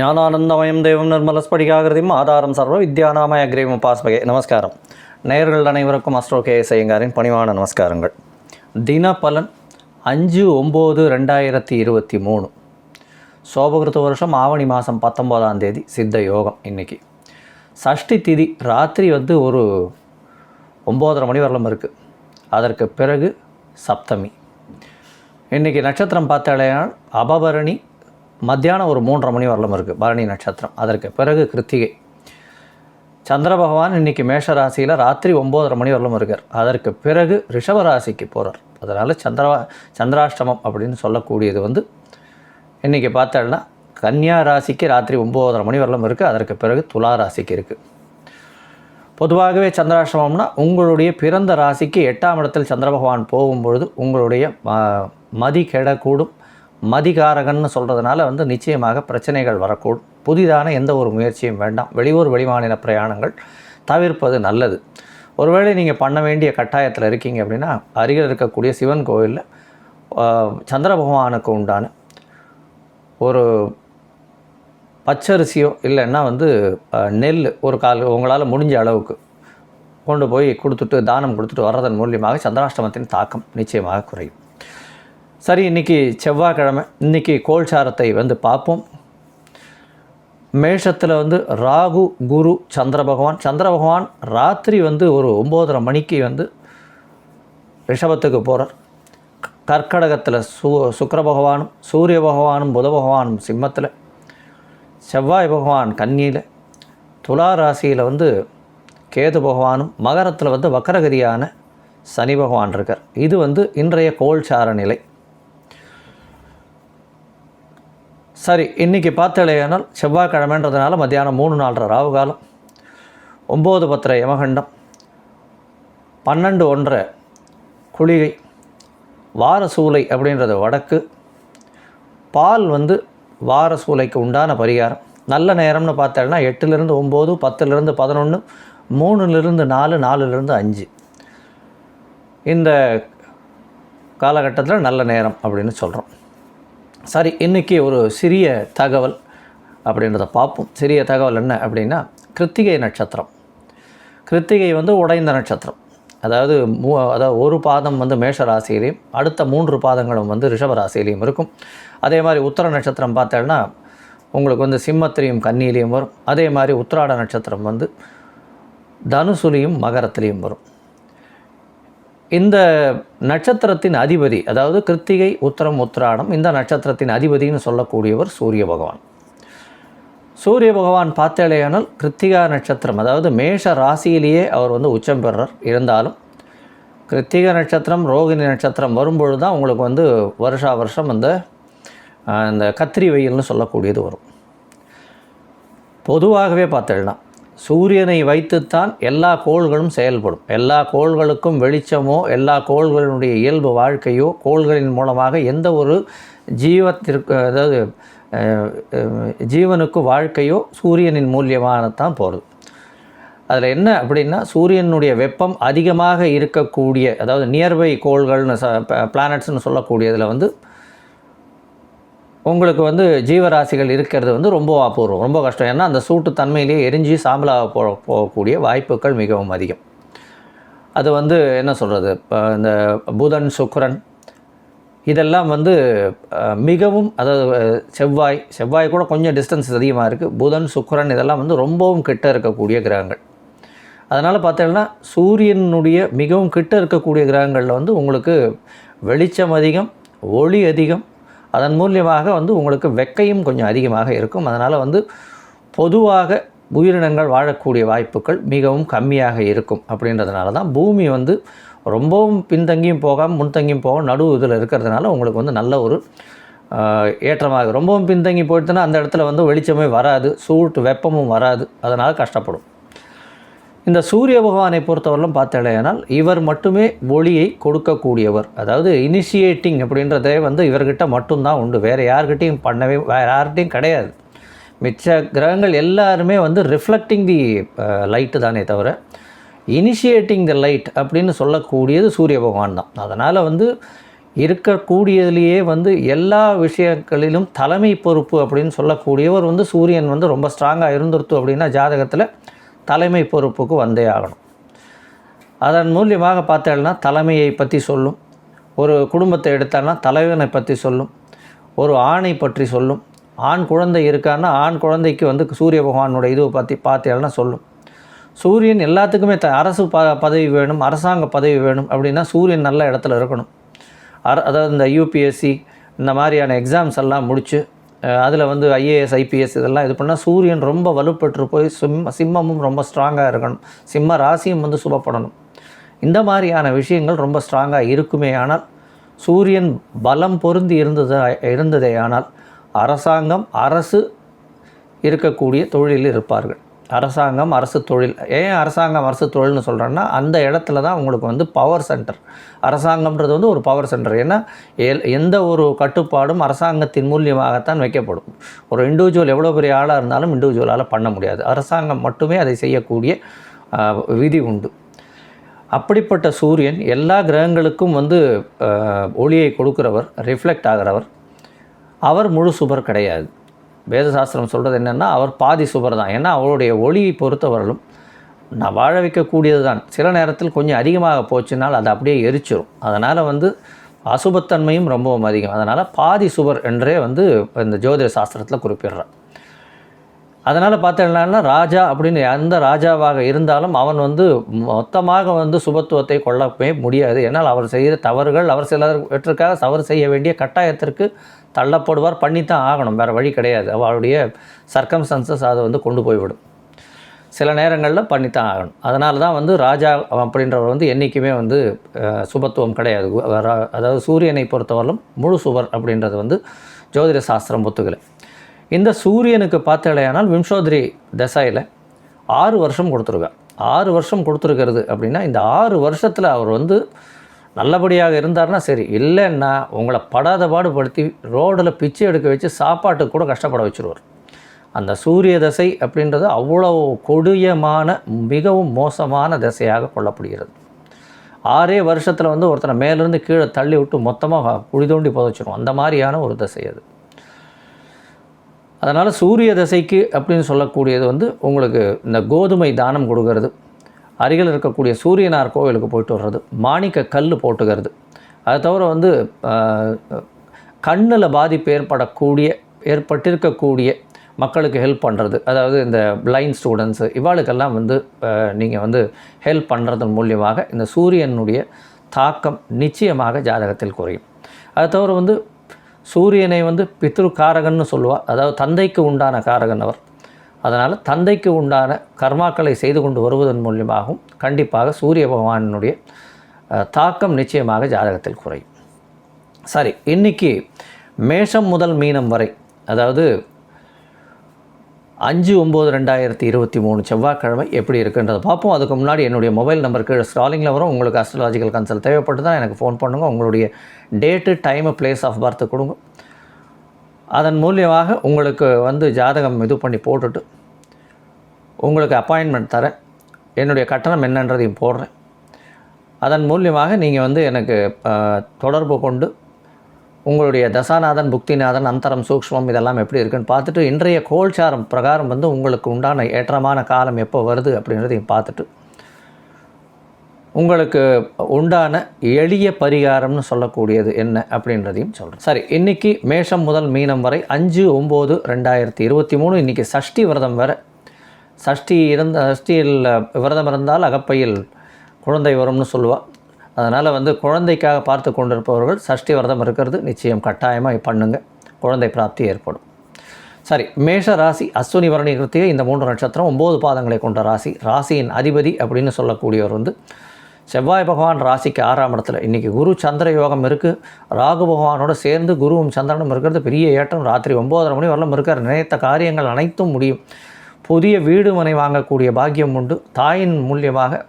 ஞானானந்தமயம் தெய்வம் நிர்மலஸ்படிகாகிருதியும் ஆதாரம் சர்வ வித்யானாமய அக்ரீவம் பாஸ்பகே நமஸ்காரம். நேர்கள் அனைவருக்கும் அஸ்ட்ரோ கே ஐயங்காரின் பணிவான நமஸ்காரங்கள். தினபலன் அஞ்சு ஒம்பது ரெண்டாயிரத்தி இருபத்தி மூணு. சோபகிருத்த வருஷம் ஆவணி மாதம் பத்தொம்போதாம் தேதி சித்த யோகம் இன்னைக்கு. சஷ்டி திதி ராத்திரி வந்து ஒரு ஒம்போதரை மணி வரலும் இருக்குது அதற்கு பிறகு சப்தமி. இன்றைக்கி நட்சத்திரம் பார்த்தாலேனால் அபபரணி மத்தியானம் ஒரு மூன்றரை மணி வரலும் இருக்குது பரணி நட்சத்திரம். அதற்கு பிறகு கிருத்திகை. சந்திர பகவான் இன்றைக்கி மேஷ ராசியில் ராத்திரி ஒம்போதரை மணி வரலும் இருக்கார். அதற்கு பிறகு ரிஷப ராசிக்கு போகிறார் அதனால் சந்திரா சந்திராஷ்டமம் அப்படின்னு சொல்லக்கூடியது வந்து இன்றைக்கி பார்த்தோம்னா கன்னியா ராசிக்கு ராத்திரி ஒம்போதரை மணி வரலும் இருக்குது அதற்கு பிறகு துலா ராசிக்கு இருக்குது பொதுவாகவே சந்திராசிரமம்னா உங்களுடைய பிறந்த ராசிக்கு எட்டாம் இடத்தில் சந்திர பகவான் போகும்பொழுது உங்களுடைய ம- மதி கெடக்கூடும். மதிகாரகன்னு சொல்கிறதுனால வந்து நிச்சயமாக பிரச்சனைகள் வரக்கூடும். புதிதான எந்த ஒரு முயற்சியும் வேண்டாம். வெளியூர் வெளிமாநில பிரயாணங்கள் தவிர்ப்பது நல்லது. ஒருவேளை நீங்கள் பண்ண வேண்டிய கட்டாயத்தில் இருக்கீங்க அப்படின்னா அருகில் இருக்கக்கூடிய சிவன் கோயிலில் சந்திர பகவானுக்கு உண்டான ஒரு பச்சரிசியோ இல்லைன்னா வந்து நெல் ஒரு கால் உங்களால் முடிஞ்ச அளவுக்கு கொண்டு போய் கொடுத்துட்டு தானம் கொடுத்துட்டு வர்றதன் மூலியமாக சந்திராஷ்டமத்தின் தாக்கம் நிச்சயமாக குறையும். சரி இன்றைக்கி செவ்வாய்க்கிழமை இன்றைக்கி கோல்சாரத்தை வந்து பார்ப்போம். மேஷத்தில் வந்து ராகு குரு சந்திர பகவான். சந்திர பகவான் ராத்திரி வந்து ஒரு ஒம்போதரை மணிக்கு வந்து ரிஷபத்துக்கு போகிறார் கர்க்கடகத்தில் சு சுக்கர பகவானும் சூரிய பகவானும் புத பகவானும் சிம்மத்தில். செவ்வாய் பகவான் கன்னியில் துலா ராசியில் வந்து கேது பகவானும் மகரத்தில் வந்து வக்கரகிரியான சனி பகவான் இருக்கார். இது வந்து இன்றைய கோல்சார நிலை. சரி இன்றைக்கி பார்த்தலையானால் செவ்வாய்க்கிழமைன்றதுனால மத்தியானம் மூணு நாலரை ராவு காலம் ஒம்பது பத்தரை யமகண்டம் பன்னெண்டு ஒன்றரை குளிகை வார சூலை அப்படின்றது வடக்கு பால் வந்து வார சூலைக்கு உண்டான பரிகாரம். நல்ல நேரம்னு பார்த்தோன்னா எட்டுலேருந்து ஒம்பது பத்துலேருந்து பதினொன்று மூணுலேருந்து நாலு நாலுலேருந்து அஞ்சு. இந்த காலகட்டத்தில் நல்ல நேரம் அப்படின்னு சொல்கிறோம் சரி இன்றைக்கி ஒரு சிறிய தகவல் அப்படின்றத பார்ப்போம். சிறிய தகவல் என்ன அப்படின்னா கிருத்திகை நட்சத்திரம். கிருத்திகை வந்து உடைந்த நட்சத்திரம். அதாவது மூ அதாவது ஒரு பாதம் வந்து மேஷ ராசியிலையும் அடுத்த மூன்று பாதங்களும் வந்து ரிஷப ராசியிலையும் இருக்கும். அதே மாதிரி உத்தர நட்சத்திரம் பார்த்தேன்னா உங்களுக்கு வந்து சிம்மத்திலையும் கன்னியிலையும் வரும். அதே மாதிரி உத்திராட நட்சத்திரம் வந்து தனுசுலையும் மகரத்திலையும் வரும். இந்த நட்சத்திரத்தின் அதிபதி அதாவது கிருத்திகை உத்தரம் உத்திராடம் இந்த நட்சத்திரத்தின் அதிபதின்னு சொல்லக்கூடியவர் சூரிய பகவான். சூரிய பகவான் பார்த்தேலையானால் கிருத்திகா நட்சத்திரம் அதாவது மேஷ ராசியிலேயே அவர் வந்து உச்சம் பெறார் இருந்தாலும் கிருத்திகை நட்சத்திரம் ரோகிணி நட்சத்திரம் வரும்பொழுது தான் உங்களுக்கு வந்து வருஷா வருஷம் அந்த அந்த கத்திரி வெயில்னு சொல்லக்கூடியது வரும். பொதுவாகவே பார்த்தேன்னா சூரியனை வைத்துத்தான் எல்லா கோள்களும் செயல்படும். எல்லா கோள்களுக்கும் வெளிச்சமோ எல்லா கோள்களினுடைய இயல்பு வாழ்க்கையோ கோள்களின் மூலமாக எந்த ஒரு ஜீவத்திற்கு அதாவது ஜீவனுக்கு வாழ்க்கையோ சூரியனின் மூலியமானதான் போகிறது அதில் என்ன அப்படின்னா சூரியனுடைய வெப்பம் அதிகமாக இருக்கக்கூடிய அதாவது நியர்பை கோள்கள்னு ச பிளானட்ஸ்னு சொல்லக்கூடியதில் வந்து உங்களுக்கு வந்து ஜீவராசிகள் இருக்கிறது வந்து ரொம்ப அபூர்வம் ரொம்ப கஷ்டம். ஏன்னா அந்த சூட்டு தன்மையிலேயே எரிஞ்சு சாம்பலாக போ போகக்கூடிய வாய்ப்புகள் மிகவும் அதிகம். அது வந்து என்ன சொல்கிறது இப்போ இந்த புதன் சுக்கரன் இதெல்லாம் வந்து மிகவும் அதாவது செவ்வாய் செவ்வாய் கூட கொஞ்சம் டிஸ்டன்ஸ் அதிகமாக இருக்குது புதன் சுக்கரன் இதெல்லாம் வந்து ரொம்பவும் கிட்ட இருக்கக்கூடிய கிரகங்கள். அதனால் பார்த்தீங்கன்னா சூரியனுடைய மிகவும் கிட்ட இருக்கக்கூடிய கிரகங்களில் வந்து உங்களுக்கு வெளிச்சம் அதிகம் ஒளி அதிகம் அதன் மூலியமாக வந்து உங்களுக்கு வெக்கையும் கொஞ்சம் அதிகமாக இருக்கும். அதனால் வந்து பொதுவாக உயிரினங்கள் வாழக்கூடிய வாய்ப்புகள் மிகவும் கம்மியாக இருக்கும் அப்படின்றதுனால தான் பூமி வந்து ரொம்பவும் பின்தங்கியும் போகாமல் முன்தங்கியும் போகாமல் நடு இதில் இருக்கிறதுனால உங்களுக்கு வந்து நல்ல ஒரு ஏற்றமாக ரொம்பவும் பின்தங்கி போயிட்டுனா அந்த இடத்துல வந்து வெளிச்சமே வராது சூட்டு வெப்பமும் வராது. அதனால் கஷ்டப்படும். இந்த சூரிய பகவானை பொறுத்தவரையிலும் பார்த்தேனால் இவர் மட்டுமே ஒளியை கொடுக்கக்கூடியவர். அதாவது இனிஷியேட்டிங் அப்படின்றதே வந்து இவர்கிட்ட மட்டும்தான் உண்டு. வேறு யார்கிட்டையும் பண்ணவே வேறு யார்கிட்டையும் கிடையாது. மிச்ச கிரகங்கள் எல்லாருமே வந்து ரிஃப்ளெக்டிங் தி லைட்டு தானே தவிர இனிஷியேட்டிங் த லைட் அப்படின்னு சொல்லக்கூடியது சூரிய பகவான் தான். அதனால் வந்து இருக்கக்கூடியதுலேயே வந்து எல்லா விஷயங்களிலும் தலைமை பொறுப்பு அப்படின்னு சொல்லக்கூடியவர் வந்து சூரியன் வந்து ரொம்ப ஸ்ட்ராங்காக இருந்துருத்து அப்படின்னா ஜாதகத்தில் தலைமை பொறுப்புக்கு வந்தே ஆகணும். அதன் மூலியமாக பார்த்தேன்னா தலைமையை பற்றி சொல்லும். ஒரு குடும்பத்தை எடுத்தான்னா தலைவனை பற்றி சொல்லும். ஒரு ஆணை பற்றி சொல்லும். ஆண் குழந்தை இருக்கான்னா ஆண் குழந்தைக்கு வந்து சூரிய பகவானோட இதுவை பற்றி பார்த்தேன்னா சொல்லும். சூரியன் எல்லாத்துக்குமே த அரசு ப பதவி வேணும் அரசாங்க பதவி வேணும் அப்படின்னா சூரியன் நல்ல இடத்துல இருக்கணும். அர அதாவது இந்த யூபிஎஸ்சி இந்த மாதிரியான எக்ஸாம்ஸ் எல்லாம் முடித்து அதில் வந்து ஐஏஎஸ் ஐபிஎஸ் இதெல்லாம் இது பண்ணால் சூரியன் ரொம்ப வலுப்பெற்று போய் சிம்ம சிம்மமும் ரொம்ப ஸ்ட்ராங்காக இருக்கணும். சிம்ம ராசியும் வந்து சுபப்படணும். இந்த மாதிரியான விஷயங்கள் ரொம்ப ஸ்ட்ராங்காக இருக்குமே ஆனால் சூரியன் பலம் பொருந்தி இருந்தது இருந்ததே ஆனால் அரசாங்கம் அரசு இருக்கக்கூடிய தொழிலில் இருப்பார்கள். அரசாங்கம் அரசு தொழில். ஏன் அரசாங்கம் அரசு தொழில்னு சொல்கிறேன்னா அந்த இடத்துல தான் உங்களுக்கு வந்து பவர் சென்டர் அரசாங்கம்ன்றது வந்து ஒரு பவர் சென்டர் ஏன்னா எல் எந்த ஒரு கட்டுப்பாடும் அரசாங்கத்தின் மூலியமாகத்தான் வைக்கப்படும். ஒரு இண்டிவிஜுவல் எவ்வளோ பெரிய ஆளாக இருந்தாலும் இண்டிவிஜுவலால் பண்ண முடியாது. அரசாங்கம் மட்டுமே அதை செய்யக்கூடிய விதி உண்டு. அப்படிப்பட்ட சூரியன் எல்லா கிரகங்களுக்கும் வந்து ஒளியை கொடுக்குறவர் ரிஃப்ளெக்ட் ஆகிறவர். அவர் முழு சுபர் கிடையாது. வேதசாஸ்திரம் சொல்கிறது என்னென்னா அவர் பாதி சுபர் தான். ஏன்னா அவருடைய ஒளியை பொறுத்தவரலும் நான் வாழ வைக்கக்கூடியது தான் சில நேரத்தில் கொஞ்சம் அதிகமாக போச்சுனால் அது அப்படியே எரிச்சிடும் அதனால் வந்து அசுபத்தன்மையும் ரொம்பவும் அதிகம். அதனால் பாதி சுவர் என்றே வந்து இந்த ஜோதிட சாஸ்திரத்தில் குறிப்பிடுறான் அதனால் பார்த்தீங்கன்னா ராஜா அப்படின்னு எந்த ராஜாவாக இருந்தாலும் அவன் வந்து மொத்தமாக வந்து சுபத்துவத்தை கொள்ளவே முடியாது. ஏன்னால் அவர் செய்கிற தவறுகள் அவர் சிலவற்றுக்காக தவறு செய்ய வேண்டிய கட்டாயத்திற்கு தள்ளப்படுவார் பண்ணித்தான் ஆகணும். வேறு வழி கிடையாது. அவருடைய சர்க்கம்ஸ்டன்சஸ் அதை வந்து கொண்டு போய்விடும். சில நேரங்களில் பண்ணித்தான் ஆகணும். அதனால தான் வந்து ராஜா அப்படின்றவர் வந்து என்றைக்குமே வந்து சுபத்துவம் கிடையாது. அதாவது சூரியனை பொறுத்தவரையிலும் முழு சுபர் அப்படின்றது வந்து ஜோதிட சாஸ்திரம் ஒத்துக்கலை. இந்த சூரியனுக்கு பார்த்தலையானால் விம்சோதரி தசையில் ஆறு வருஷம் கொடுத்துருக்கார் ஆறு வருஷம் கொடுத்துருக்கிறது அப்படின்னா இந்த ஆறு வருஷத்தில் அவர் வந்து நல்லபடியாக இருந்தார்னா சரி. இல்லைன்னா உங்களை படாத பாடுபடுத்தி ரோடில் பிச்சை எடுக்க வச்சு சாப்பாட்டுக்கு கூட கஷ்டப்பட வச்சுருவார். அந்த சூரிய தசை அப்படின்றது அவ்வளோ கொடியமான மிகவும் மோசமான தசையாக கொள்ளப்படுகிறது. ஆறே வருஷத்தில் வந்து ஒருத்தனை மேலேருந்து கீழே தள்ளி விட்டு மொத்தமாக குழி தோண்டி புதைச்சிடும் அந்த மாதிரியான ஒரு தசை அது. அதனால் சூரிய தசைக்கு அப்படின்னு சொல்லக்கூடியது வந்து உங்களுக்கு இந்த கோதுமை தானம் கொடுக்கறது. அருகில் இருக்கக்கூடிய சூரியனார் கோவிலுக்கு போயிட்டு வர்றது மாணிக்க கல் போட்டுக்கிறது. அது தவிர வந்து கண்ணில் பாதிப்பு ஏற்படக்கூடிய ஏற்பட்டிருக்கக்கூடிய மக்களுக்கு ஹெல்ப் பண்ணுறது அதாவது இந்த பிளைண்ட் ஸ்டூடெண்ட்ஸு இவாளுக்கெல்லாம் வந்து நீங்கள் வந்து ஹெல்ப் பண்ணுறதன் மூலியமாக இந்த சூரியனுடைய தாக்கம் நிச்சயமாக ஜாதகத்தில் குறையும். அது தவிர வந்து சூரியனை வந்து பித்ரு காரகன்னு சொல்லுவாள் அதாவது தந்தைக்கு உண்டான காரகன் அவர். அதனால் தந்தைக்கு உண்டான கர்மாக்களை செய்து கொண்டு வருவதன் மூலியமாகவும் கண்டிப்பாக சூரிய பகவானினுடைய தாக்கம் நிச்சயமாக ஜாதகத்தில் குறையும். சரி இன்னைக்கு மேஷம் முதல் மீனம் வரை அதாவது அஞ்சு ஒம்பது ரெண்டாயிரத்தி இருபத்தி மூணு செவ்வாய்க்கிழமை எப்படி இருக்குன்றதை பார்ப்போம். அதுக்கு முன்னாடி என்னுடைய மொபைல் நம்பர் கீழே ஸ்க்ராலிங்கில் வரும். உங்களுக்கு அஸ்ட்ராலஜிக்கல் கன்சல்ட் தேவைப்பட்டு தான் எனக்கு ஃபோன் பண்ணுங்கள் உங்களுடைய date time place of birth கொடுங்க. அதன் மூலியமாக உங்களுக்கு வந்து ஜாதகம் இது பண்ணி போட்டுட்டு உங்களுக்கு அப்பாயின்மெண்ட் தரேன். என்னுடைய கட்டணம் என்னன்றதையும் போடுறேன். அதன் மூலியமாக நீங்கள் வந்து எனக்கு தொடர்பு கொண்டு உங்களுடைய தசாநாதன் புக்திநாதன் அந்தரம் சூக்ஷ்மம் இதெல்லாம் எப்படி இருக்குன்னு பார்த்துட்டு இன்றைய கோல்சாரம் பிரகாரம் வந்து உங்களுக்கு உண்டான ஏற்றமான காலம் எப்போ வருது அப்படின்றதையும் பார்த்துட்டு உங்களுக்கு உண்டான எளிய பரிகாரம்னு சொல்லக்கூடியது என்ன அப்படின்றதையும் சொல்கிறேன் சரி இன்னைக்கு மேஷம் முதல் மீனம் வரை அஞ்சு ஒம்பது ரெண்டாயிரத்தி இருபத்தி மூணு இன்றைக்கி சஷ்டி விரதம் வேற. சஷ்டி இருந்த சஷ்டியில் விரதம் இருந்தால் அகப்பையில் குழந்தை வரும்னு சொல்லுவாள் அதனால் வந்து குழந்தைக்காக பார்த்து கொண்டிருப்பவர்கள் சஷ்டி விரதம் இருக்கிறது நிச்சயம் கட்டாயமாக பண்ணுங்கள் குழந்தை பிராப்தி ஏற்படும். சரி மேஷ ராசி அஸ்வினி வரணி கிருத்திகை இந்த மூன்று நட்சத்திரம் ஒம்பது பாதங்களை கொண்ட ராசி. ராசியின் அதிபதி அப்படின்னு சொல்லக்கூடியவர் வந்து செவ்வாய் பகவான் ராசிக்கு ஆறாம் இடத்துல. இன்றைக்கி குரு சந்திர யோகம் இருக்குது ராகு பகவானோட சேர்ந்து குருவும் சந்திரனும் இருக்கிறது பெரிய ஏற்றம். ராத்திரி ஒம்போதரை மணி வரலாம் இருக்கிற நினைத்த காரியங்கள் அனைத்தும் முடியும். புதிய வீடு மனை வாங்கக்கூடிய பாக்கியம் உண்டு. தாயின் மூலியமாக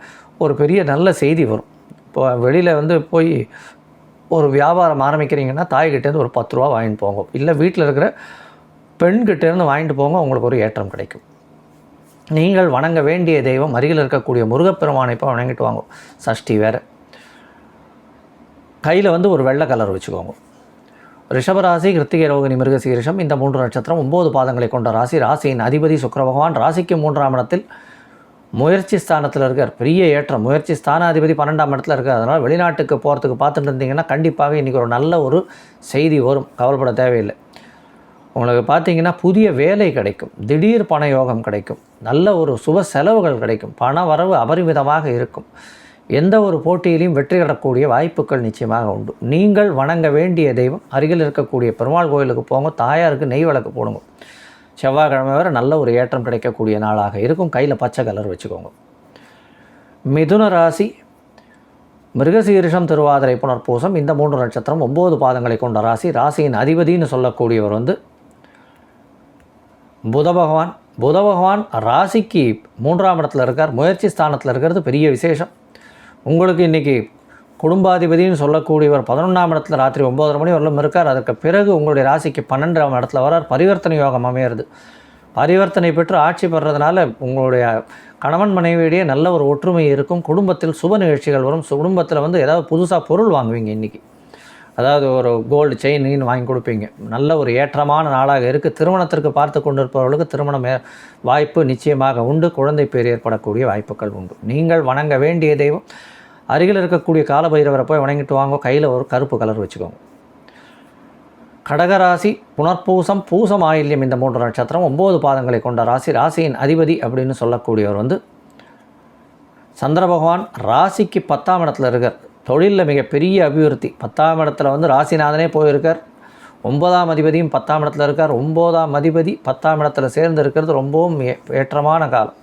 ஒரு பெரிய நல்ல செய்தி வரும். இப்போ வெளியில் வந்து போய் ஒரு வியாபாரம் ஆரம்பிக்கிறீங்கன்னா தாய்கிட்டேருந்து ஒரு பத்து ரூபா வாங்கிட்டு போங்க. இல்லை வீட்டில் இருக்கிற பெண்கிட்டேருந்து வாங்கிட்டு போங்க. உங்களுக்கு ஒரு ஏற்றம் கிடைக்கும். நீங்கள் வணங்க வேண்டிய தெய்வம் அருகில் இருக்கக்கூடிய முருகப்பெருமானை இப்போ வணங்கிட்டு வாங்க. சஷ்டி வேறு. கையில் வந்து ஒரு வெள்ளை கலர் வச்சுக்கோங்க. ரிஷபராசி கிருத்திகை ரோகிணி மிருகசீரிஷம் இந்த மூன்று நட்சத்திரம் ஒம்பது பாதங்களை கொண்ட ராசி. ராசியின் அதிபதி சுக்கர பகவான் ராசிக்கு மூன்றாம் இடத்தில் முயற்சி ஸ்தானத்தில் இருக்கார். பெரிய ஏற்றம். முயற்சி ஸ்தானாதிபதி பன்னெண்டாம் இடத்துல இருக்கார். அதனால் வெளிநாட்டுக்கு போகிறதுக்கு பார்த்துட்டு இருந்தீங்கன்னா கண்டிப்பாக இன்றைக்கி ஒரு நல்ல ஒரு செய்தி வரும். கவலைப்பட தேவையில்லை. உங்களுக்கு பார்த்தீங்கன்னா புதிய வேலை கிடைக்கும். திடீர் பண யோகம் கிடைக்கும். நல்ல ஒரு சுப செலவுகள் கிடைக்கும். பண வரவு அபரிமிதமாக இருக்கும். எந்த ஒரு போட்டியிலையும் வெற்றி பெறக்கூடிய வாய்ப்புகள் நிச்சயமாக உண்டு. நீங்கள் வணங்க வேண்டிய தெய்வம் அருகில் இருக்கக்கூடிய பெருமாள் கோயிலுக்கு போங்க தாயாருக்கு நெய் விளக்கு போடுங்க. செவ்வாய்க்கிழமை வரை நல்ல ஒரு ஏற்றம் கிடைக்கக்கூடிய நாளாக இருக்கும். கையில் பச்சை கலர் வச்சுக்கோங்க. மிதுன ராசி மிருகசீரிஷம் திருவாதிரை புனர்பூசம் இந்த மூன்று நட்சத்திரம் ஒம்பது பாதங்களை கொண்ட ராசி. ராசியின் அதிபதின்னு சொல்லக்கூடியவர் வந்து புத பகவான் புத பகவான் ராசிக்கு மூன்றாம் இடத்துல இருக்கார். முயற்சி ஸ்தானத்தில் இருக்கிறது பெரிய விசேஷம். உங்களுக்கு இன்றைக்கி குடும்பாதிபதினு சொல்லக்கூடியவர் பதினொன்றாம் இடத்துல ராத்திரி ஒம்பதரை மணி வரலும் இருக்கார். அதற்கு பிறகு உங்களுடைய ராசிக்கு பன்னெண்டாம் இடத்துல வரார். பரிவர்த்தனை யோகம் அமையிறது. பரிவர்த்தனை பெற்று ஆட்சி பெறதுனால உங்களுடைய கணவன் மனைவியிடையே நல்ல ஒரு ஒற்றுமை இருக்கும். குடும்பத்தில் சுப நிகழ்ச்சிகள் வரும். குடும்பத்தில் வந்து ஏதாவது புதுசாக பொருள் வாங்குவீங்க இன்றைக்கி அதாவது ஒரு கோல்டு செயின்னு வாங்கி கொடுப்பீங்க. நல்ல ஒரு ஏற்றமான நாளாக இருக்குது திருமணத்திற்கு பார்த்து கொண்டிருப்பவர்களுக்கு திருமணம் வாய்ப்பு நிச்சயமாக உண்டு. குழந்தை பேர் ஏற்படக்கூடிய வாய்ப்புகள் உண்டு. நீங்கள் வணங்க வேண்டிய தெய்வம் அருகில் இருக்கக்கூடிய காலபைரவரை போய் வணங்கிட்டு வாங்க. கையில் ஒரு கருப்பு கலர் வச்சுக்கோங்க. கடகராசி புனர்பூசம் பூசம் ஆயில்யம் இந்த மூன்று நட்சத்திரம் ஒம்பது பாதங்களை கொண்ட ராசி. ராசியின் அதிபதி அப்படின்னு சொல்லக்கூடியவர் வந்து சந்திர பகவான். ராசிக்கு பத்தாம் இடத்துல இருக்கார். தொழிலில் மிகப்பெரிய அபிவிருத்தி. பத்தாம் இடத்துல வந்து ராசிநாதனே போயிருக்கார். ஒன்பதாம் அதிபதியும் பத்தாம் இடத்துல இருக்கார். ஒம்போதாம் அதிபதி பத்தாம் இடத்துல சேர்ந்து இருக்கிறது ரொம்பவும் ஏற்றமான காலம்.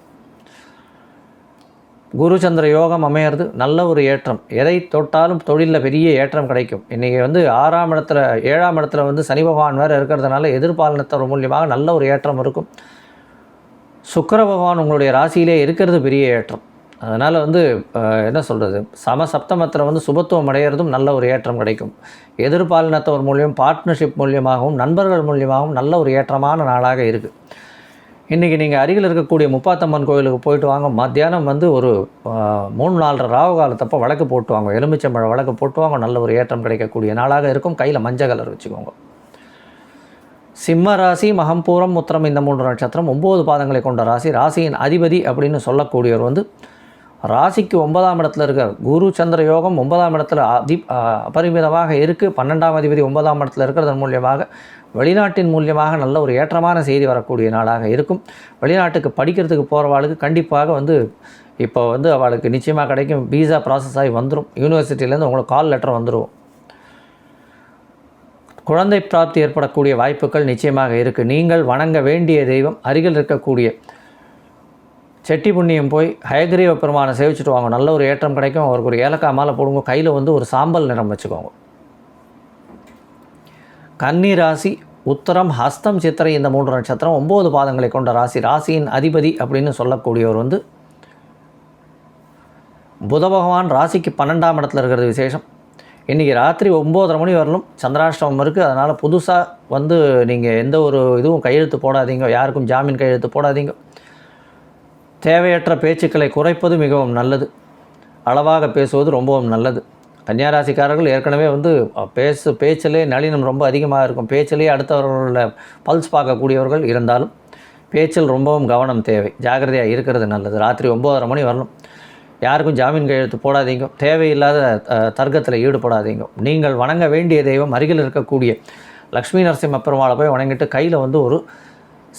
குரு சந்திர யோகம் அமையிறது நல்ல ஒரு ஏற்றம். எதை தொட்டாலும் தொழிலில் பெரிய ஏற்றம் கிடைக்கும். இன்றைக்கி வந்து ஆறாம் இடத்துல ஏழாம் இடத்துல வந்து சனி பகவான் வேறு இருக்கிறதுனால எதிர்பாலனத்தர் மூலியமாக நல்ல ஒரு ஏற்றம் இருக்கும். சுக்கர பகவான் உங்களுடைய ராசியிலே இருக்கிறது பெரிய ஏற்றம். அதனால் வந்து என்ன சொல்கிறது சம சப்தமத்தில் வந்து சுபத்துவம் அடையிறதும் நல்ல ஒரு ஏற்றம் கிடைக்கும். எதிர்பாலினத்தவர் மூலியம் பார்ட்னர்ஷிப் மூலியமாகவும் நண்பர்கள் மூலியமாகவும் நல்ல ஒரு ஏற்றமான நாளாக இருக்குது இன்றைக்கி நீங்கள் அருகில் இருக்கக்கூடிய முப்பாத்தம்மன் கோயிலுக்கு போயிட்டு வாங்க. மத்தியானம் வந்து ஒரு மூணு நாலரை ராவு காலத்தப்போ வழக்கு போட்டு வாங்க. எலுமிச்சம்பழம் வழக்கு போட்டு வாங்க. நல்ல ஒரு ஏற்றம் கிடைக்கக்கூடிய நாளாக இருக்கும். கையில் மஞ்சள் கலர் வச்சுக்கோங்க. சிம்ம ராசி மகம்பூரம் முத்திரம் இந்த மூன்று நட்சத்திரம் ஒம்பது பாதங்களை கொண்ட ராசி. ராசியின் அதிபதி அப்படின்னு சொல்லக்கூடியவர் வந்து ராசிக்கு ஒன்பதாம் இடத்துல இருக்கார் குரு சந்திர யோகம் ஒன்பதாம் இடத்துல அதி அபரிமிதமாக இருக்குது பன்னெண்டாம் அதிபதி ஒன்பதாம் இடத்துல இருக்கிறதன் மூலியமாக வெளிநாட்டின் மூலியமாக நல்ல ஒரு ஏற்றமான செய்தி வரக்கூடிய நாளாக இருக்கும். வெளிநாட்டுக்கு படிக்கிறதுக்கு போகிறவாளுக்கு கண்டிப்பாக வந்து இப்போ வந்து அவளுக்கு நிச்சயமாக கிடைக்கும். வீசா ப்ராசஸ் ஆகி வந்துடும் யூனிவர்சிட்டியிலேருந்து உங்களுக்கு கால் லெட்டர் வந்துடும் குழந்தை பிராப்தி ஏற்படக்கூடிய வாய்ப்புகள் நிச்சயமாக இருக்குது நீங்கள் வணங்க வேண்டிய தெய்வம் அருகில் இருக்கக்கூடிய செட்டி புண்ணியம் போய் ஹயக்ரீவ பெருமானை சேவிச்சுட்டு வாங்க. நல்ல ஒரு ஏற்றம் கிடைக்கும். அவருக்கு ஒரு ஏலக்காய் மாலை போடுங்க. கையில் வந்து ஒரு சாம்பல் நிறம் வச்சுக்கோங்க. கன்னி ராசி உத்தரம் ஹஸ்தம் சித்திரை இந்த மூன்று நட்சத்திரம் ஒம்பது பாதங்களை கொண்ட ராசி. ராசியின் அதிபதி அப்படின்னு சொல்லக்கூடியவர் வந்து புத பகவான் ராசிக்கு பன்னெண்டாம் இடத்துல இருக்கிறது விசேஷம். இன்றைக்கி ராத்திரி ஒம்போதரை மணி வரலும் சந்திராஷ்டமம் இருக்குது அதனால் புதுசாக வந்து நீங்கள் எந்த ஒரு இதுவும் கையெழுத்து போடாதீங்க. யாருக்கும் ஜாமீன் கையெழுத்து போடாதீங்க. தேவையற்ற பேச்சுக்களை குறைப்பது மிகவும் நல்லது. அளவாக பேசுவது ரொம்பவும் நல்லது. கன்னியாராசிக்காரர்கள் ஏற்கனவே வந்து பேசு பேச்சிலே நளினம் ரொம்ப அதிகமாக இருக்கும். பேச்சிலே அடுத்தவர்களோட பல்ஸ் பார்க்கக்கூடியவர்கள் இருந்தாலும் பேச்சில் ரொம்பவும் கவனம் தேவை. ஜாக்கிரதையாக இருக்கிறது நல்லது. ராத்திரி ஒம்போதரை மணி வரணும். யாருக்கும் ஜாமீன் கையெழுத்து போடாதீங்க. தேவையில்லாத தர்க்கத்தில் ஈடுபடாதீங்க. நீங்கள் வணங்க வேண்டிய தெய்வம் அருகில் இருக்கக்கூடிய லக்ஷ்மி நரசிம்ம பெருமாளை போய் வணங்கிட்டு கையில் வந்து ஒரு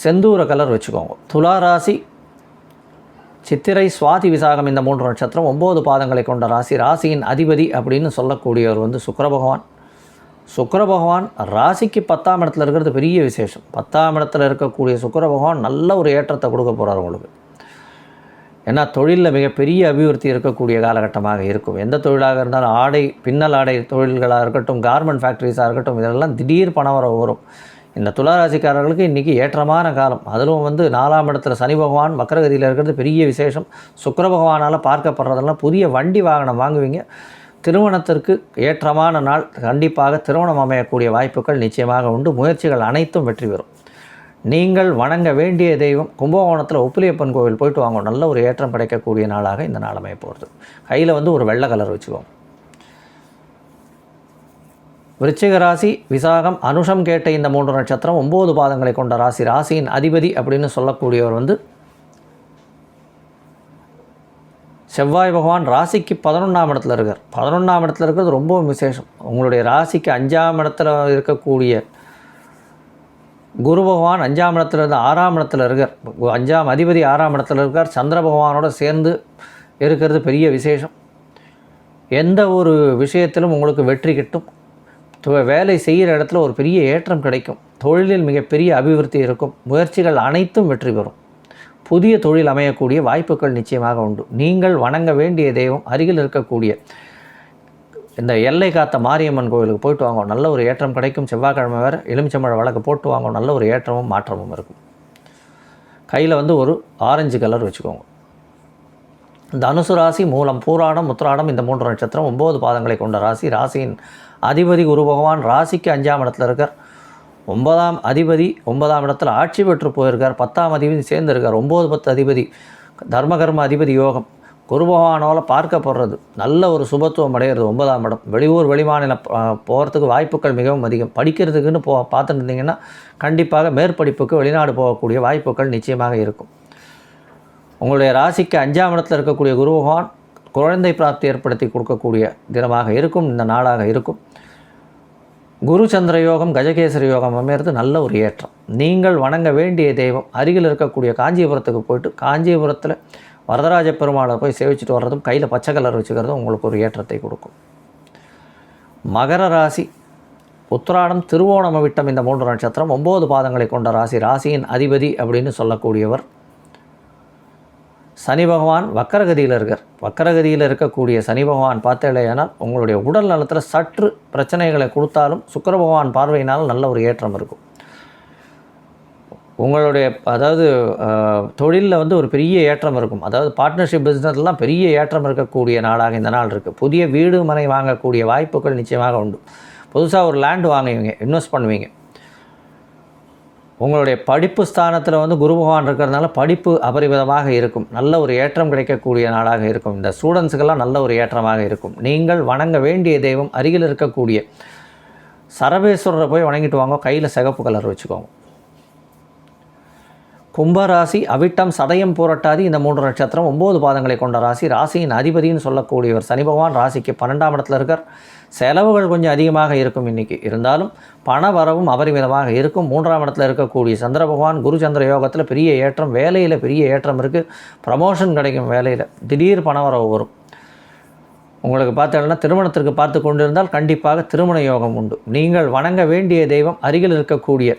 செந்தூர கலர் வச்சுக்கோங்க. துளாராசி சித்திரை சுவாதி விசாகம் இந்த மூன்று நட்சத்திரம் ஒம்பது பாதங்களை கொண்ட ராசி. ராசியின் அதிபதி அப்படின்னு சொல்லக்கூடியவர் வந்து சுக்கர பகவான். சுக்கர பகவான் ராசிக்கு பத்தாம் இடத்துல இருக்கிறது பெரிய விசேஷம். பத்தாம் இடத்துல இருக்கக்கூடிய சுக்கர பகவான் நல்ல ஒரு ஏற்றத்தை கொடுக்க போகிறார் உங்களுக்கு. ஏன்னா தொழிலில் மிகப்பெரிய அபிவிருத்தி இருக்கக்கூடிய காலகட்டமாக இருக்கும். எந்த தொழிலாக இருந்தாலும் ஆடை பின்னல் ஆடை தொழில்களாக இருக்கட்டும் கார்மெண்ட் ஃபேக்ட்ரிஸாக இருக்கட்டும் இதெல்லாம் திடீர் பணம் வர வரும். இந்த துளாராசிக்காரர்களுக்கு இன்றைக்கி ஏற்றமான காலம். அதிலும் வந்து நாலாம் இடத்துல சனி பகவான் மக்கரகதியில் இருக்கிறது பெரிய விசேஷம். சுக்கர பகவானால் பார்க்கப்படுறதெல்லாம் புதிய வண்டி வாகனம் வாங்குவீங்க. திருமணத்திற்கு ஏற்றமான நாள். கண்டிப்பாக திருமணம் அமையக்கூடிய வாய்ப்புகள் நிச்சயமாக உண்டு. முயற்சிகள் அனைத்தும் வெற்றி பெறும். நீங்கள் வணங்க வேண்டிய தெய்வம் கும்பகோணத்தில் ஒப்பிலியப்பன் கோவில் போயிட்டு வாங்க. நல்ல ஒரு ஏற்றம் கிடைக்கக்கூடிய நாளாக இந்த நாள் அமைய போகிறது கையில் வந்து ஒரு வெள்ளை கலர் வச்சுக்கோங்க. விருச்சிக ராசி விசாகம் அனுஷம் கேட்ட இந்த மூன்று நட்சத்திரம் ஒம்பது பாதங்களை கொண்ட ராசி. ராசியின் அதிபதி அப்படின்னு சொல்லக்கூடியவர் வந்து செவ்வாய் பகவான் ராசிக்கு பதினொன்றாம் இடத்துல இருக்கார். பதினொன்றாம் இடத்துல இருக்கிறது ரொம்பவும் விசேஷம். உங்களுடைய ராசிக்கு அஞ்சாம் இடத்துல இருக்கக்கூடிய குரு பகவான் அஞ்சாம் இடத்துல இருந்து ஆறாம் இடத்துல இருக்கார். அஞ்சாம் அதிபதி ஆறாம் இடத்துல இருக்கார். சந்திர பகவானோட சேர்ந்து இருக்கிறது பெரிய விசேஷம். எந்த ஒரு விஷயத்திலும் உங்களுக்கு வெற்றி கிட்டும். வேலை செய்கிற இடத்துல ஒரு பெரிய ஏற்றம் கிடைக்கும். தொழிலில் மிகப்பெரிய அபிவிருத்தி இருக்கும். முயற்சிகள் அனைத்தும் வெற்றி பெறும். புதிய தொழில் அமையக்கூடிய வாய்ப்புகள் நிச்சயமாக உண்டு. நீங்கள் வணங்க வேண்டிய தெய்வம் அருகில் இருக்கக்கூடிய இந்த எல்லை காத்த மாரியம்மன் கோயிலுக்கு போயிட்டு வாங்க. நல்ல ஒரு ஏற்றம் கிடைக்கும். செவ்வாய்க்கிழமை வேறு எலுமிச்சம்பழ வழக்கு போட்டு வாங்க. நல்ல ஒரு ஏற்றமும் மாற்றமும் இருக்கும். கையில் வந்து ஒரு ஆரஞ்சு கலர் வச்சுக்கோங்க. தனுசு ராசி மூலம் பூராடம் உத்திராடம் இந்த மூன்று நட்சத்திரம் ஒம்பது பாதங்களை கொண்ட ராசி. ராசியின் அதிபதி குரு பகவான் ராசிக்கு அஞ்சாம் இடத்துல இருக்கார். ஒன்பதாம் அதிபதி ஒன்பதாம் இடத்துல ஆட்சி பெற்று போயிருக்கார். பத்தாம் அதிபதி சேர்ந்துருக்கார். ஒம்பது பத்து அதிபதி தர்மகர்ம அதிபதி யோகம். குரு பகவானால் பார்க்கப்படுறது நல்ல ஒரு சுபத்துவம் அடைகிறது ஒன்பதாம் இடம். வெளியூர் வெளிமாநிலம் போகிறதுக்கு வாய்ப்புகள் மிகவும் அதிகம். படிக்கிறதுக்குன்னு போ பார்த்துட்டு இருந்தீங்கன்னா கண்டிப்பாக மேற்படிப்புக்கு வெளிநாடு போகக்கூடிய வாய்ப்புகள் நிச்சயமாக இருக்கும். உங்களுடைய ராசிக்கு அஞ்சாம் இடத்துல இருக்கக்கூடிய குரு பகவான் குழந்தை பிராப்தி ஏற்படுத்தி கொடுக்கக்கூடிய தினமாக இருக்கும் இந்த நாளாக இருக்கும். குரு சந்திர யோகம் கஜகேசரி யோகம் அமையிறது நல்ல ஒரு ஏற்றம். நீங்கள் வணங்க வேண்டிய தெய்வம் அருகில் இருக்கக்கூடிய காஞ்சிபுரத்துக்கு போயிட்டு காஞ்சிபுரத்தில் வரதராஜ பெருமாளை போய் சேவிச்சுட்டு வர்றதும் கையில் பச்சை கலர் வச்சுக்கிறதும் உங்களுக்கு ஒரு ஏற்றத்தை கொடுக்கும். மகர ராசி உத்திராடம் திருவோணம விட்டம் இந்த மூன்று நட்சத்திரம் ஒம்பது பாதங்களை கொண்ட ராசி ராசியின் அதிபதி அப்படின்னு சொல்லக்கூடியவர் சனி பகவான் வக்கரகதியில் இருக்கார். வக்கரகதியில் இருக்கக்கூடிய சனி பகவான் பார்த்தேனால் உங்களுடைய உடல் நலத்தில் சற்று பிரச்சனைகளை கொடுத்தாலும் சுக்கர பகவான் பார்வையினால் நல்ல ஒரு ஏற்றம் இருக்கும். உங்களுடைய அதாவது தொழிலில் வந்து ஒரு பெரிய ஏற்றம் இருக்கும். அதாவது பார்ட்னர்ஷிப் பிஸ்னஸ்லாம் பெரிய ஏற்றம் இருக்கக்கூடிய நாளாக இந்த நாள் இருக்குது புதிய வீடு மனை வாங்கக்கூடிய வாய்ப்புகள் நிச்சயமாக உண்டு. புதுசாக ஒரு லேண்ட் வாங்குவீங்க இன்வெஸ்ட் பண்ணுவீங்க. உங்களுடைய படிப்பு ஸ்தானத்தில் வந்து குரு பகவான் இருக்கிறதுனால படிப்பு அபரிமிதமாக இருக்கும். நல்ல ஒரு ஏற்றம் கிடைக்கக்கூடிய நாளாக இருக்கும். இந்த ஸ்டூடெண்ட்ஸுக்கெல்லாம் நல்ல ஒரு ஏற்றமாக இருக்கும். நீங்கள் வணங்க வேண்டிய தெய்வம் அருகில் இருக்கக்கூடிய சரபேஸ்வரரை போய் வணங்கிட்டு வாங்க. கையில் சிகப்பு கலர் வச்சுக்கோங்க. கும்பராசி அவிட்டம் சதயம் பூரட்டாதி இந்த மூன்று நட்சத்திரம் ஒம்பது பாதங்களை கொண்ட ராசி. ராசியின் அதிபதின்னு சொல்லக்கூடியவர் சனி பகவான் ராசிக்கு பன்னெண்டாம் இடத்துல இருக்கார். செலவுகள் கொஞ்சம் அதிகமாக இருக்கும் இன்றைக்கி இருந்தாலும் பண வரவும் அபரிமிதமாக இருக்கும். மூன்றாம் இடத்துல இருக்கக்கூடிய சந்திர பகவான் குரு சந்திர யோகத்தில் பெரிய ஏற்றம் வேலையில் பெரிய ஏற்றம் இருக்குது ப்ரமோஷன் கிடைக்கும் வேலையில். திடீர் பண வரவு வரும். உங்களுக்கு பார்த்தீங்கன்னா திருமணத்திற்கு பார்த்து கொண்டிருந்தால் கண்டிப்பாக திருமண யோகம் உண்டு. நீங்கள் வணங்க வேண்டிய தெய்வம் அருகில் இருக்கக்கூடிய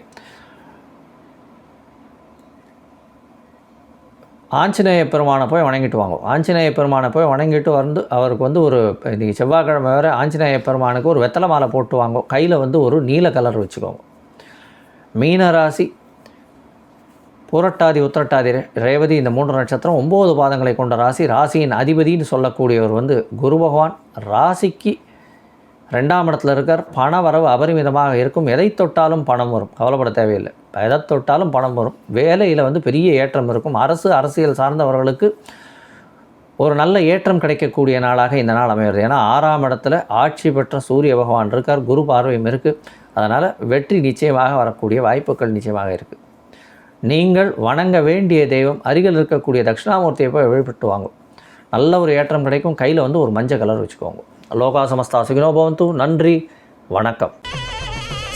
ஆஞ்சநேய பெருமானை போய் வணங்கிட்டு வாங்க. ஆஞ்சநேய பெருமானை போய் வணங்கிட்டு வந்து அவருக்கு வந்து ஒரு இன்றைக்கி செவ்வாய்க்கிழமை வேறு ஆஞ்சநேய பெருமானுக்கு ஒரு வெத்தலை மாலை போட்டு வாங்க. கையில் வந்து ஒரு நீல கலர் வச்சுக்கோங்க. மீன ராசி புரட்டாதி உத்திரட்டாதி ரேவதி இந்த மூன்று நட்சத்திரம் ஒம்பது பாதங்களை கொண்ட ராசி. ராசியின் அதிபதின்னு சொல்லக்கூடியவர் வந்து குரு பகவான். ராசிக்கு ரெண்டாம் இடத்துல இருக்கார். பண வரவு அபரிமிதமாக இருக்கும். எதை தொட்டாலும் பணம் வரும். கவலைப்பட தேவையில்லை. எதை தொட்டாலும் பணம் வரும். வேலையில் வந்து பெரிய ஏற்றம் இருக்கும். அரசு அரசியல் சார்ந்தவர்களுக்கு ஒரு நல்ல ஏற்றம் கிடைக்கக்கூடிய நாளாக இந்த நாள் அமைகிறது. ஏன்னா ஆறாம் இடத்துல ஆட்சி பெற்ற சூரிய பகவான் இருக்கார். குரு பார்வையும் இருக்குது அதனால் வெற்றி நிச்சயமாக வரக்கூடிய வாய்ப்புகள் நிச்சயமாக இருக்குது நீங்கள் வணங்க வேண்டிய தெய்வம் அருகில் இருக்கக்கூடிய தட்சிணாமூர்த்தியை போய் வழிபட்டு வாங்க. நல்ல ஒரு ஏற்றம் கிடைக்கும். கையில் வந்து ஒரு மஞ்சள் கலர் வச்சுக்கோங்க. லோகா சமஸ்தா சுகினோ பவந்து. நன்றி வணக்கம்.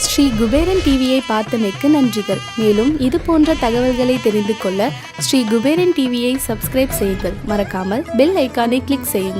ஸ்ரீ குபேரன் டிவியை பார்த்தமைக்கு நன்றிகள். மேலும் இது போன்ற தகவல்களை தெரிந்து கொள்ள ஸ்ரீ குபேரன் டிவியை சப்ஸ்கிரைப் செய்யுங்கள். மறக்காமல் பெல் ஐக்கானை கிளிக் செய்யுங்கள்.